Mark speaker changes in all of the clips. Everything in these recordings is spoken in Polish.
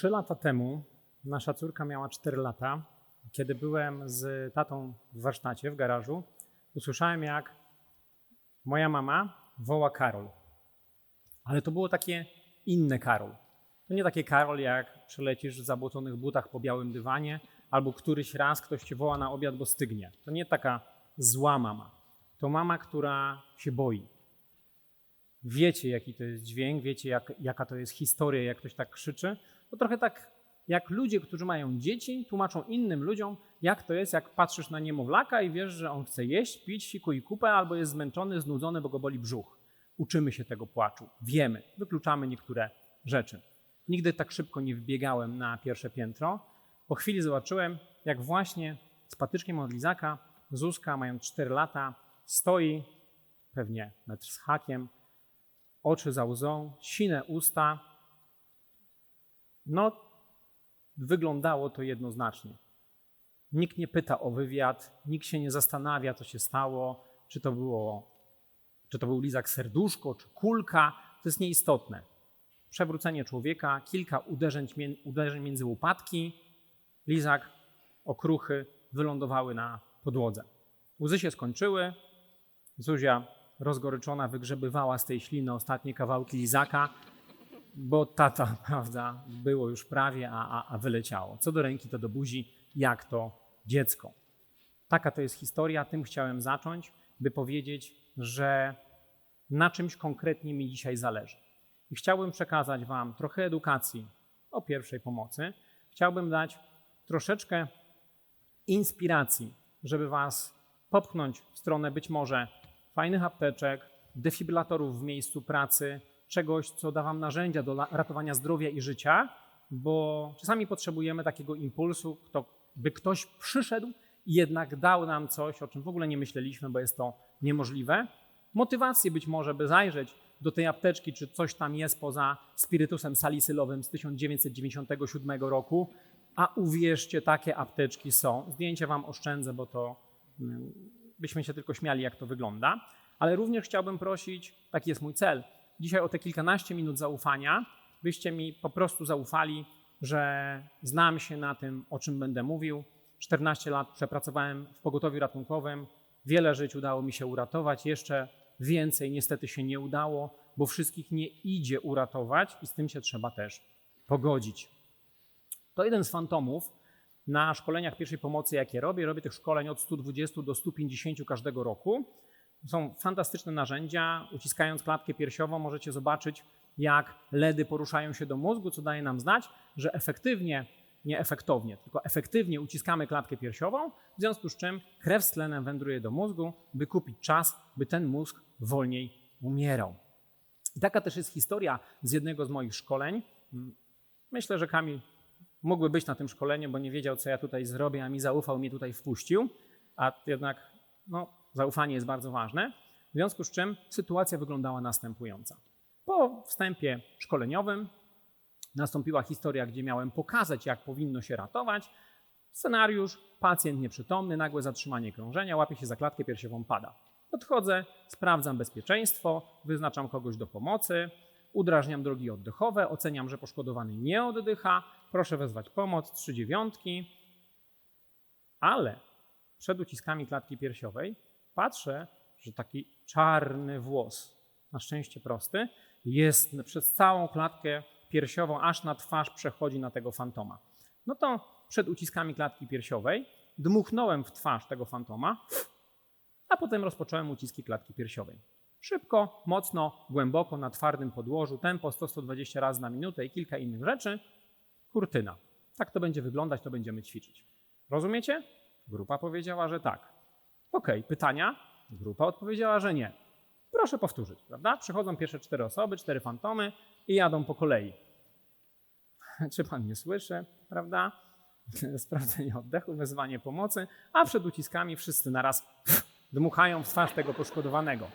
Speaker 1: Trzy lata temu nasza córka miała 4 lata. Kiedy byłem z tatą w warsztacie, w garażu, usłyszałem, jak moja mama woła Karol. Ale to było takie inne Karol. To nie takie Karol, jak przelecisz w zabłoconych butach po białym dywanie, albo któryś raz ktoś cię woła na obiad, bo stygnie. To nie taka zła mama. To mama, która się boi. Wiecie, jaki to jest dźwięk, wiecie, jak, jaka to jest historia, jak ktoś tak krzyczy. To trochę tak jak ludzie, którzy mają dzieci, tłumaczą innym ludziom, jak to jest, jak patrzysz na niemowlaka i wiesz, że on chce jeść, pić, siku i kupę, albo jest zmęczony, znudzony, bo go boli brzuch. Uczymy się tego płaczu, wiemy, wykluczamy niektóre rzeczy. Nigdy tak szybko nie wbiegałem na pierwsze piętro. Po chwili zobaczyłem, jak właśnie z patyczkiem od lizaka Zuzka, mając 4 lata, stoi, pewnie metr z hakiem, oczy za łzą, sine usta. No, wyglądało to jednoznacznie. Nikt nie pyta o wywiad, nikt się nie zastanawia, co się stało, czy to było, czy to był lizak serduszko, czy kulka. To jest nieistotne. Przewrócenie człowieka, kilka uderzeń, uderzeń między łopatki, lizak, okruchy wylądowały na podłodze. Łzy się skończyły. Zuzia rozgoryczona wygrzebywała z tej śliny ostatnie kawałki lizaka, bo tata, prawda, było już prawie, a, a, a wyleciało. Co do ręki, to do buzi, jak to dziecko. Taka to jest historia, tym chciałem zacząć, by powiedzieć, że na czymś konkretnie mi dzisiaj zależy. I chciałbym przekazać Wam trochę edukacji o pierwszej pomocy. Chciałbym dać troszeczkę inspiracji, żeby Was popchnąć w stronę być może fajnych apteczek, defibrylatorów w miejscu pracy, czegoś, co da Wam narzędzia do ratowania zdrowia i życia, bo czasami potrzebujemy takiego impulsu, kto, by ktoś przyszedł i jednak dał nam coś, o czym w ogóle nie myśleliśmy, bo jest to niemożliwe. Motywację być może, by zajrzeć do tej apteczki, czy coś tam jest poza spirytusem salicylowym z 1997 roku, a uwierzcie, takie apteczki są. Zdjęcie Wam oszczędzę, bo to mm, byśmy się tylko śmiali, jak to wygląda. Ale również chciałbym prosić, taki jest mój cel, dzisiaj o te kilkanaście minut zaufania, byście mi po prostu zaufali, że znam się na tym, o czym będę mówił. 14 lat przepracowałem w pogotowiu ratunkowym, wiele żyć udało mi się uratować, jeszcze więcej niestety się nie udało, bo wszystkich nie idzie uratować i z tym się trzeba też pogodzić. To jeden z fantomów na szkoleniach pierwszej pomocy, jakie robię. Robię tych szkoleń od 120 do 150 każdego roku. Są fantastyczne narzędzia. Uciskając klatkę piersiową możecie zobaczyć, jak LEDy poruszają się do mózgu, co daje nam znać, że efektywnie, nie efektownie, tylko efektywnie uciskamy klatkę piersiową, w związku z czym krew z tlenem wędruje do mózgu, by kupić czas, by ten mózg wolniej umierał. I taka też jest historia z jednego z moich szkoleń. Myślę, że Kamil mógłby być na tym szkoleniu, bo nie wiedział, co ja tutaj zrobię, a mi zaufał, mnie tutaj wpuścił, a jednak no, zaufanie jest bardzo ważne. W związku z czym sytuacja wyglądała następująca. Po wstępie szkoleniowym nastąpiła historia, gdzie miałem pokazać, jak powinno się ratować. Scenariusz, pacjent nieprzytomny, nagłe zatrzymanie krążenia, łapie się za klatkę piersiową, pada. Podchodzę, sprawdzam bezpieczeństwo, wyznaczam kogoś do pomocy, udrażniam drogi oddechowe, oceniam, że poszkodowany nie oddycha, proszę wezwać pomoc, trzy dziewiątki, ale przed uciskami klatki piersiowej patrzę, że taki czarny włos, na szczęście prosty, jest przez całą klatkę piersiową, aż na twarz przechodzi na tego fantoma. No to przed uciskami klatki piersiowej dmuchnąłem w twarz tego fantoma, a potem rozpocząłem uciski klatki piersiowej. Szybko, mocno, głęboko, na twardym podłożu, tempo 100-120 razy na minutę i kilka innych rzeczy. Kurtyna. Tak to będzie wyglądać, to będziemy ćwiczyć. Rozumiecie? Grupa powiedziała, że tak. Ok, pytania? Grupa odpowiedziała, że nie. Proszę powtórzyć, prawda? Przychodzą pierwsze cztery osoby, cztery fantomy i jadą po kolei. Czy pan nie słyszy, prawda? Sprawdzenie oddechu, wezwanie pomocy, a przed uciskami wszyscy naraz dmuchają w twarz tego poszkodowanego.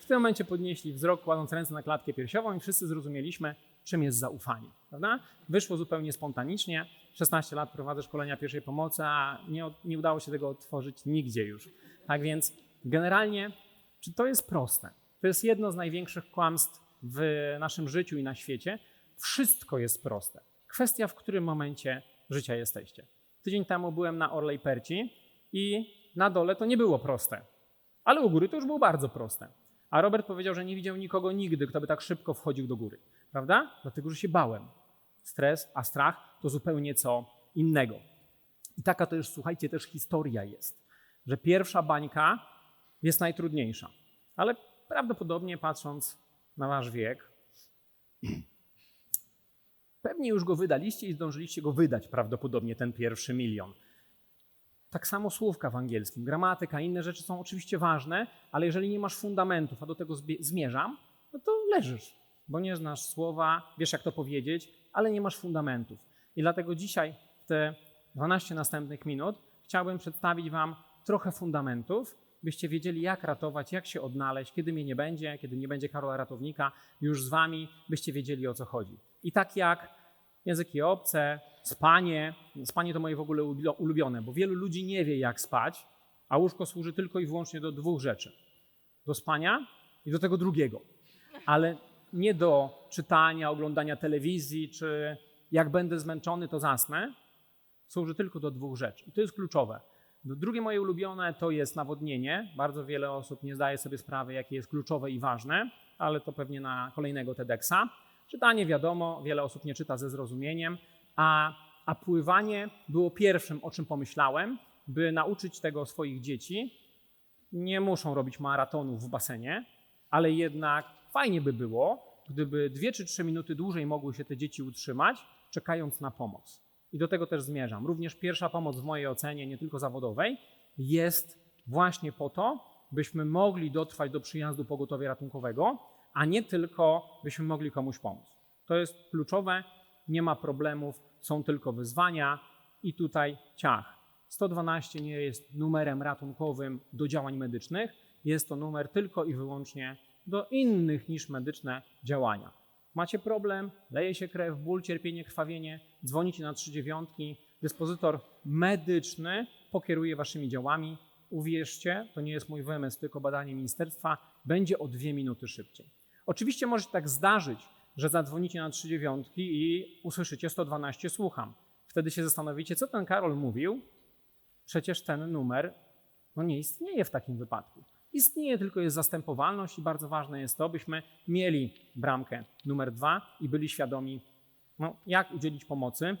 Speaker 1: W tym momencie podnieśli wzrok, kładąc ręce na klatkę piersiową i wszyscy zrozumieliśmy, czym jest zaufanie. Prawda? Wyszło zupełnie spontanicznie. 16 lat prowadzę szkolenia pierwszej pomocy, a nie, nie udało się tego otworzyć nigdzie już. Tak więc generalnie, czy to jest proste? To jest jedno z największych kłamstw w naszym życiu i na świecie. Wszystko jest proste. Kwestia, w którym momencie życia jesteście. Tydzień temu byłem na Orlej Perci i na dole to nie było proste, ale u góry to już było bardzo proste. A Robert powiedział, że nie widział nikogo nigdy, kto by tak szybko wchodził do góry. Prawda? Dlatego, że się bałem. Stres, a strach to zupełnie co innego. I taka to już, słuchajcie, też historia jest, że pierwsza bańka jest najtrudniejsza. Ale prawdopodobnie patrząc na wasz wiek, pewnie już go wydaliście i zdążyliście go wydać prawdopodobnie ten pierwszy milion. Tak samo słówka w angielskim, gramatyka, inne rzeczy są oczywiście ważne, ale jeżeli nie masz fundamentów, a do tego zmierzam, no to leżysz, bo nie znasz słowa, wiesz jak to powiedzieć, ale nie masz fundamentów. I dlatego dzisiaj, w te 12 następnych minut, chciałbym przedstawić Wam trochę fundamentów, byście wiedzieli, jak ratować, jak się odnaleźć, kiedy mnie nie będzie, kiedy nie będzie Karola Ratownika, już z Wami, byście wiedzieli o co chodzi. I tak jak języki obce, spanie, spanie to moje w ogóle ulubione, bo wielu ludzi nie wie, jak spać, a łóżko służy tylko i wyłącznie do dwóch rzeczy: do spania i do tego drugiego. Ale nie do czytania, oglądania telewizji, czy jak będę zmęczony, to zasnę. Służy tylko do dwóch rzeczy. I to jest kluczowe. Drugie moje ulubione to jest nawodnienie. Bardzo wiele osób nie zdaje sobie sprawy, jakie jest kluczowe i ważne, ale to pewnie na kolejnego TEDxa. Czytanie wiadomo, wiele osób nie czyta ze zrozumieniem, a, a pływanie było pierwszym, o czym pomyślałem, by nauczyć tego swoich dzieci. Nie muszą robić maratonów w basenie, ale jednak fajnie by było, gdyby dwie czy trzy minuty dłużej mogły się te dzieci utrzymać, czekając na pomoc. I do tego też zmierzam. Również pierwsza pomoc w mojej ocenie, nie tylko zawodowej, jest właśnie po to, byśmy mogli dotrwać do przyjazdu pogotowia ratunkowego, a nie tylko byśmy mogli komuś pomóc. To jest kluczowe, nie ma problemów, są tylko wyzwania i tutaj ciach. 112 nie jest numerem ratunkowym do działań medycznych, jest to numer tylko i wyłącznie do innych niż medyczne działania. Macie problem, leje się krew, ból, cierpienie, krwawienie, dzwonicie na trzy dziewiątki, dyspozytor medyczny pokieruje waszymi działami. Uwierzcie, to nie jest mój wymysł, tylko badanie ministerstwa, będzie o dwie minuty szybciej. Oczywiście może się tak zdarzyć, że zadzwonicie na trzy dziewiątki i usłyszycie 112 słucham. Wtedy się zastanowicie, co ten Karol mówił. Przecież ten numer no nie istnieje w takim wypadku. Istnieje tylko jest zastępowalność i bardzo ważne jest to, byśmy mieli bramkę numer dwa i byli świadomi, no, jak udzielić pomocy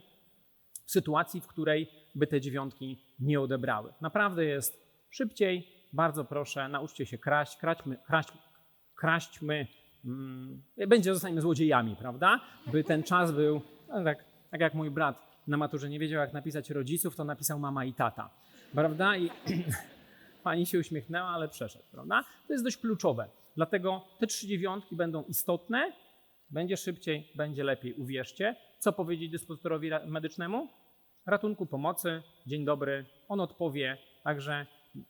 Speaker 1: w sytuacji, w której by te dziewiątki nie odebrały. Naprawdę jest szybciej. Bardzo proszę, nauczcie się kraść, kraćmy, kraść, kraśćmy, mm, będzie zostańmy złodziejami, prawda? By ten czas był, no, tak, tak jak mój brat na maturze nie wiedział, jak napisać rodziców, to napisał mama i tata, prawda? I Pani się uśmiechnęła, ale przeszedł, prawda? To jest dość kluczowe. Dlatego te trzy dziewiątki będą istotne. Będzie szybciej, będzie lepiej, uwierzcie. Co powiedzieć dyspozytorowi medycznemu? Ratunku pomocy, dzień dobry. On odpowie, także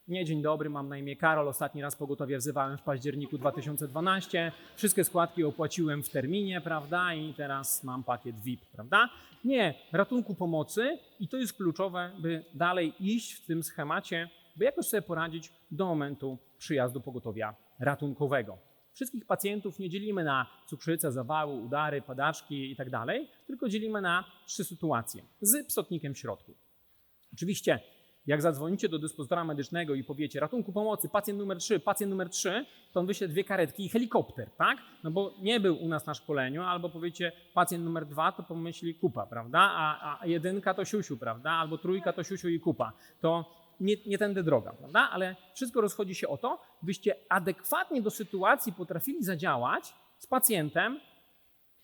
Speaker 1: nie dzień dobry, mam na imię Karol. Ostatni raz pogotowie wzywałem w październiku 2012. Wszystkie składki opłaciłem w terminie, prawda? I teraz mam pakiet VIP, prawda? Nie, ratunku pomocy i to jest kluczowe, by dalej iść w tym schemacie by jakoś sobie poradzić do momentu przyjazdu pogotowia ratunkowego. Wszystkich pacjentów nie dzielimy na cukrzycę, zawały, udary, padaczki itd., tak tylko dzielimy na trzy sytuacje z psotnikiem w środku. Oczywiście, jak zadzwonicie do dyspozytora medycznego i powiecie ratunku pomocy, pacjent numer 3, pacjent numer 3, to on wyśle dwie karetki i helikopter, tak? No bo nie był u nas na szkoleniu, albo powiecie pacjent numer 2, to pomyśli kupa, prawda? A, a jedynka to siusiu, prawda? Albo trójka to siusiu i kupa. To nie, nie tędy droga, prawda? Ale wszystko rozchodzi się o to, byście adekwatnie do sytuacji potrafili zadziałać z pacjentem,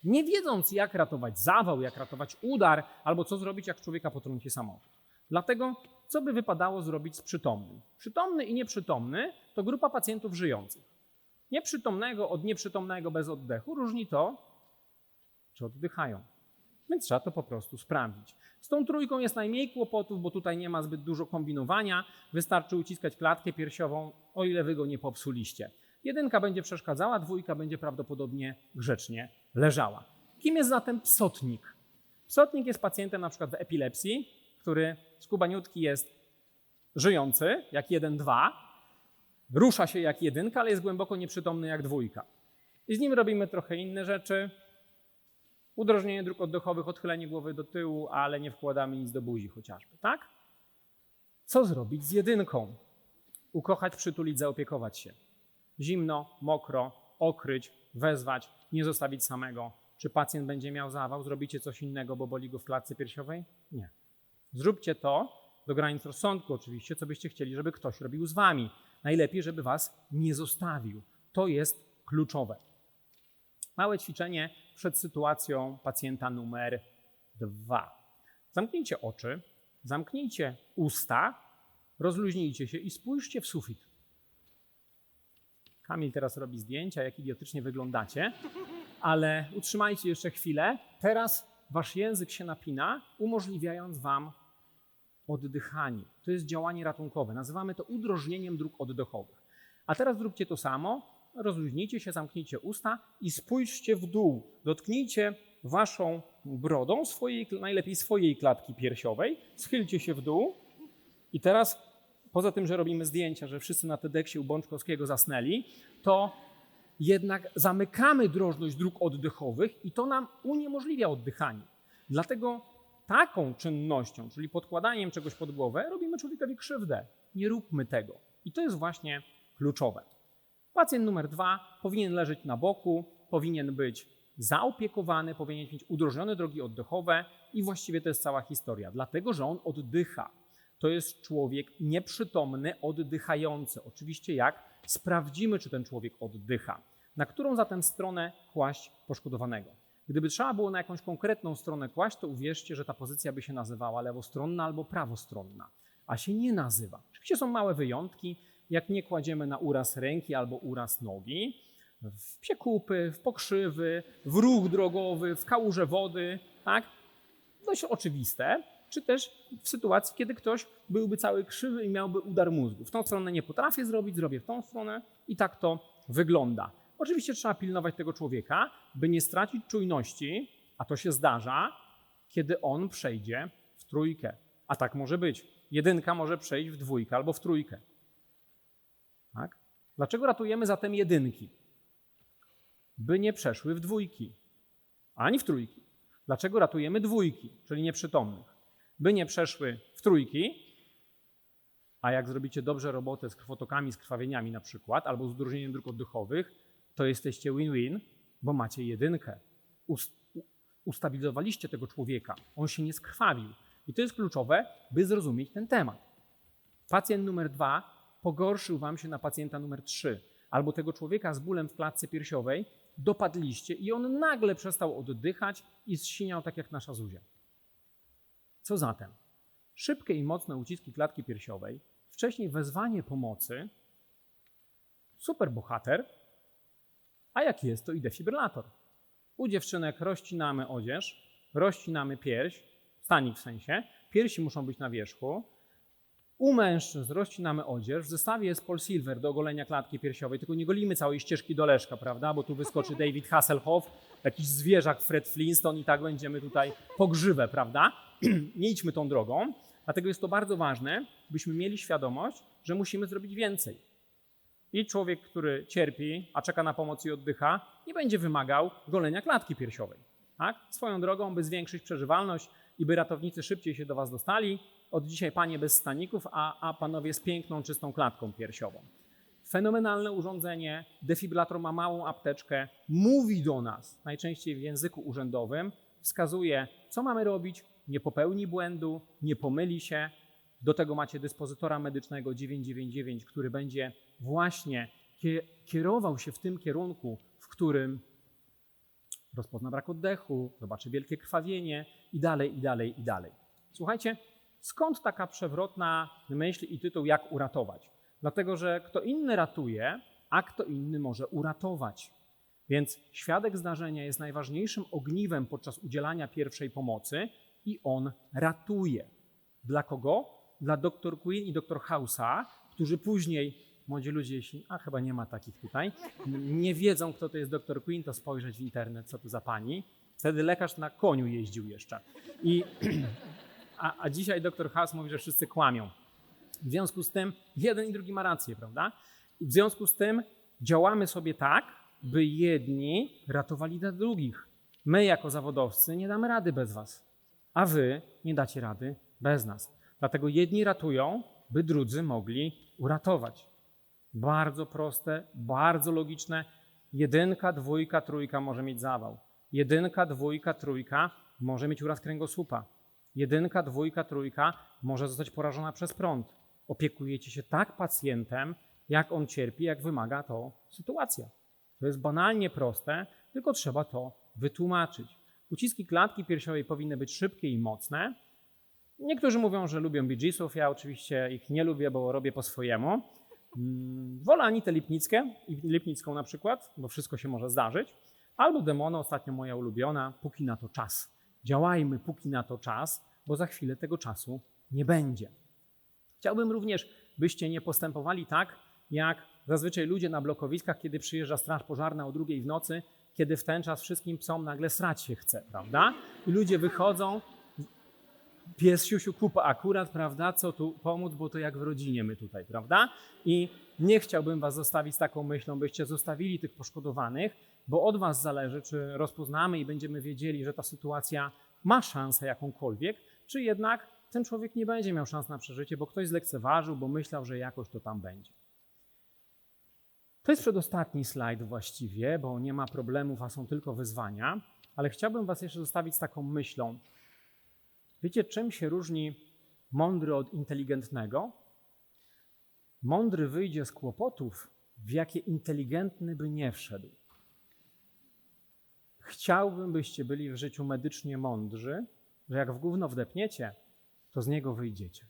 Speaker 1: nie wiedząc, jak ratować zawał, jak ratować udar, albo co zrobić, jak człowieka potrąci samochód. Dlatego, co by wypadało zrobić z przytomnym? Przytomny i nieprzytomny to grupa pacjentów żyjących. Nieprzytomnego od nieprzytomnego bez oddechu różni to, czy oddychają. Więc trzeba to po prostu sprawdzić. Z tą trójką jest najmniej kłopotów, bo tutaj nie ma zbyt dużo kombinowania. Wystarczy uciskać klatkę piersiową, o ile wy go nie popsuliście. Jedynka będzie przeszkadzała, dwójka będzie prawdopodobnie grzecznie leżała. Kim jest zatem psotnik? Psotnik jest pacjentem na przykład w epilepsji, który skubaniutki jest żyjący, jak jeden, dwa, rusza się jak jedynka, ale jest głęboko nieprzytomny jak dwójka. I z nim robimy trochę inne rzeczy, Udrożnienie dróg oddechowych, odchylenie głowy do tyłu, ale nie wkładamy nic do buzi chociażby, tak? Co zrobić z jedynką? Ukochać, przytulić, zaopiekować się. Zimno, mokro, okryć, wezwać, nie zostawić samego. Czy pacjent będzie miał zawał? Zrobicie coś innego, bo boli go w klatce piersiowej? Nie. Zróbcie to do granic rozsądku oczywiście, co byście chcieli, żeby ktoś robił z wami. Najlepiej, żeby was nie zostawił. To jest kluczowe. Małe ćwiczenie przed sytuacją pacjenta numer dwa. Zamknijcie oczy, zamknijcie usta, rozluźnijcie się i spójrzcie w sufit. Kamil teraz robi zdjęcia, jak idiotycznie wyglądacie, ale utrzymajcie jeszcze chwilę. Teraz wasz język się napina, umożliwiając wam oddychanie. To jest działanie ratunkowe. Nazywamy to udrożnieniem dróg oddechowych. A teraz zróbcie to samo. Rozluźnijcie się, zamknijcie usta i spójrzcie w dół. Dotknijcie waszą brodą swojej, najlepiej swojej klatki piersiowej. Schylcie się w dół. I teraz, poza tym, że robimy zdjęcia, że wszyscy na TEDxie u Bączkowskiego zasnęli, to jednak zamykamy drożność dróg oddechowych i to nam uniemożliwia oddychanie. Dlatego taką czynnością, czyli podkładaniem czegoś pod głowę, robimy człowiekowi krzywdę. Nie róbmy tego. I to jest właśnie kluczowe. Pacjent numer dwa powinien leżeć na boku, powinien być zaopiekowany, powinien mieć udrożnione drogi oddechowe i właściwie to jest cała historia, dlatego że on oddycha. To jest człowiek nieprzytomny, oddychający. Oczywiście jak sprawdzimy, czy ten człowiek oddycha. Na którą zatem stronę kłaść poszkodowanego? Gdyby trzeba było na jakąś konkretną stronę kłaść, to uwierzcie, że ta pozycja by się nazywała lewostronna albo prawostronna, a się nie nazywa. Oczywiście są małe wyjątki, jak nie kładziemy na uraz ręki albo uraz nogi, w piekupy, w pokrzywy, w ruch drogowy, w kałuże wody, tak? Dość oczywiste, czy też w sytuacji, kiedy ktoś byłby cały krzywy i miałby udar mózgu. W tą stronę nie potrafię zrobić, zrobię w tą stronę i tak to wygląda. Oczywiście trzeba pilnować tego człowieka, by nie stracić czujności, a to się zdarza, kiedy on przejdzie w trójkę. A tak może być. Jedynka może przejść w dwójkę albo w trójkę. Tak? Dlaczego ratujemy zatem jedynki? By nie przeszły w dwójki, ani w trójki. Dlaczego ratujemy dwójki, czyli nieprzytomnych? By nie przeszły w trójki, a jak zrobicie dobrze robotę z krwotokami, z krwawieniami na przykład, albo z udrożnieniem dróg oddechowych, to jesteście win-win, bo macie jedynkę. Ustabilizowaliście tego człowieka, on się nie skrwawił. I to jest kluczowe, by zrozumieć ten temat. Pacjent numer dwa pogorszył wam się na pacjenta numer trzy, albo tego człowieka z bólem w klatce piersiowej dopadliście i on nagle przestał oddychać i zsiniał tak jak nasza Zuzia. Co zatem? Szybkie i mocne uciski klatki piersiowej, wcześniej wezwanie pomocy, super bohater, a jak jest, to i defibrylator. U dziewczynek rozcinamy odzież, rozcinamy pierś, stanik w sensie, piersi muszą być na wierzchu. U mężczyzn rozcinamy odzież, w zestawie jest Paul Silver do ogolenia klatki piersiowej, tylko nie golimy całej ścieżki do leszka, prawda, bo tu wyskoczy David Hasselhoff, jakiś zwierzak Fred Flintstone i tak będziemy tutaj pogrzywę, prawda? nie idźmy tą drogą, dlatego jest to bardzo ważne, byśmy mieli świadomość, że musimy zrobić więcej. I człowiek, który cierpi, a czeka na pomoc i oddycha, nie będzie wymagał golenia klatki piersiowej. Tak? Swoją drogą, by zwiększyć przeżywalność i by ratownicy szybciej się do Was dostali, od dzisiaj panie bez staników, a, a panowie z piękną, czystą klatką piersiową. Fenomenalne urządzenie, defibrylator ma małą apteczkę, mówi do nas, najczęściej w języku urzędowym, wskazuje, co mamy robić, nie popełni błędu, nie pomyli się. Do tego macie dyspozytora medycznego 999, który będzie właśnie kierował się w tym kierunku, w którym rozpozna brak oddechu, zobaczy wielkie krwawienie i dalej, i dalej, i dalej. Słuchajcie, skąd taka przewrotna myśl i tytuł Jak uratować? Dlatego, że kto inny ratuje, a kto inny może uratować. Więc świadek zdarzenia jest najważniejszym ogniwem podczas udzielania pierwszej pomocy i on ratuje. Dla kogo? Dla dr Queen i dr House'a, którzy później, młodzi ludzie, jeśli, a chyba nie ma takich tutaj, nie wiedzą, kto to jest dr Queen, to spojrzeć w internet, co to za pani. Wtedy lekarz na koniu jeździł jeszcze. I, a, a dzisiaj dr House mówi, że wszyscy kłamią. W związku z tym jeden i drugi ma rację, prawda? I w związku z tym działamy sobie tak, by jedni ratowali dla drugich. My, jako zawodowcy, nie damy rady bez Was, a Wy nie dacie rady bez nas. Dlatego jedni ratują, by drudzy mogli uratować. Bardzo proste, bardzo logiczne. Jedynka, dwójka, trójka może mieć zawał. Jedynka, dwójka, trójka może mieć uraz kręgosłupa. Jedynka, dwójka, trójka może zostać porażona przez prąd. Opiekujecie się tak pacjentem, jak on cierpi, jak wymaga to sytuacja. To jest banalnie proste, tylko trzeba to wytłumaczyć. Uciski klatki piersiowej powinny być szybkie i mocne. Niektórzy mówią, że lubią Bee Geesów, ja oczywiście ich nie lubię, bo robię po swojemu. Mm, Wolę Anitę Lipnickę, Lipnicką na przykład, bo wszystko się może zdarzyć. Albo Demona, ostatnio moja ulubiona, póki na to czas. Działajmy póki na to czas, bo za chwilę tego czasu nie będzie. Chciałbym również, byście nie postępowali tak, jak zazwyczaj ludzie na blokowiskach, kiedy przyjeżdża straż pożarna o drugiej w nocy, kiedy w ten czas wszystkim psom nagle srać się chce, prawda? I ludzie wychodzą, pies siusiu kupa akurat, prawda, co tu pomóc, bo to jak w rodzinie my tutaj, prawda? I nie chciałbym was zostawić z taką myślą, byście zostawili tych poszkodowanych, bo od was zależy, czy rozpoznamy i będziemy wiedzieli, że ta sytuacja ma szansę jakąkolwiek, czy jednak ten człowiek nie będzie miał szans na przeżycie, bo ktoś zlekceważył, bo myślał, że jakoś to tam będzie. To jest przedostatni slajd właściwie, bo nie ma problemów, a są tylko wyzwania, ale chciałbym was jeszcze zostawić z taką myślą. Wiecie, czym się różni mądry od inteligentnego? Mądry wyjdzie z kłopotów, w jakie inteligentny by nie wszedł. Chciałbym, byście byli w życiu medycznie mądrzy, że jak w gówno wdepniecie, to z niego wyjdziecie.